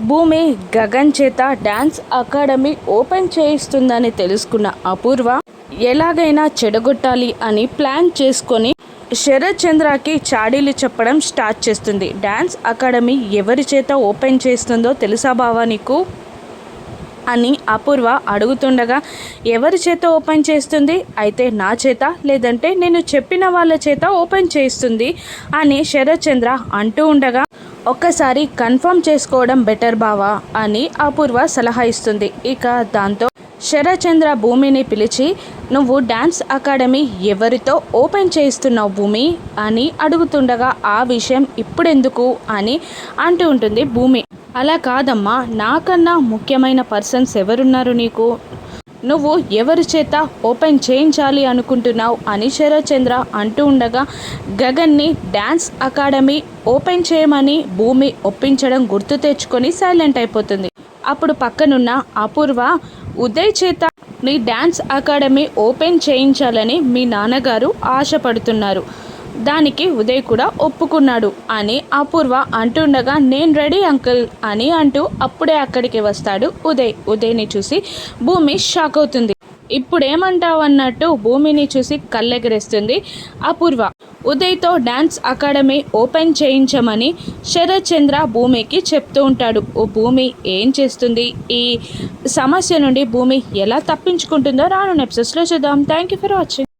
భూమి గగన్ చేత dance academy open చేయిస్తుందని తెలుసుకున్న అపూర్వ ఎలాగైనా చెడగొట్టాలి అని ప్లాన్ చేసుకొని శరత్ చంద్రకి చాడీలు చెప్పడం స్టార్ట్ చేస్తుంది. డ్యాన్స్ అకాడమీ ఎవరి చేత ఓపెన్ చేస్తుందో తెలుసా బావా నీకు? అని అపూర్వ అడుగుతుండగా ఎవరి చేత ఓపెన్ చేస్తుంది? అయితే నా చేత? లేదంటే నేను చెప్పిన వాళ్ళ చేత ఓపెన్ చేస్తుంది అని శరత్ చంద్ర అంటూ ఉండగా ఒక్కసారి కన్ఫర్మ్ చేసుకోవడం బెటర్ బావా అని అపూర్వ సలహా ఇస్తుంది. ఇక దాంతో శరచంద్ర భూమిని పిలిచి నువ్వు డ్యాన్స్ అకాడమీ ఎవరితో ఓపెన్ చేస్తున్నావు భూమి? అని అడుగుతుండగా ఆ విషయం ఇప్పుడెందుకు? అని అంటూ ఉంటుంది భూమి. అలా కాదమ్మా నాకన్నా ముఖ్యమైన పర్సన్స్ ఎవరున్నారు నీకు? నువ్వు ఎవరి చేత ఓపెన్ చేయించాలి అనుకుంటున్నావు అని శరత్చంద్ర అంటూ ఉండగా గగన్ని డ్యాన్స్ అకాడమీ ఓపెన్ చేయమని భూమి ఒప్పించడం గుర్తు తెచ్చుకొని సైలెంట్ అయిపోతుంది. అప్పుడు పక్కనున్న అపూర్వ ఉదయ్ చేత నీ డ్యాన్స్ అకాడమీ ఓపెన్ చేయించాలని మీ నాన్నగారు ఆశపడుతున్నారు. దానికి ఉదయ్ కూడా ఒప్పుకున్నాడు అని అపూర్వ అంటుండగా నేను రెడీ అంకుల్ అని అంటూ అప్పుడే అక్కడికి వస్తాడు ఉదయ్. ఉదయ్ని చూసి భూమి షాక్ అవుతుంది. ఇప్పుడేమంటావు అన్నట్టు భూమిని చూసి కళ్ళెగరేస్తుంది అపూర్వ. ఉదయ్తో డ్యాన్స్ అకాడమీ ఓపెన్ చేయించమని శరత్ చంద్ర భూమికి చెప్తూ ఉంటాడు. ఓ భూమి ఏం చేస్తుంది? ఈ సమస్య నుండి భూమి ఎలా తప్పించుకుంటుందో రాను నెప్సెస్లో చూద్దాం. Thank you for watching.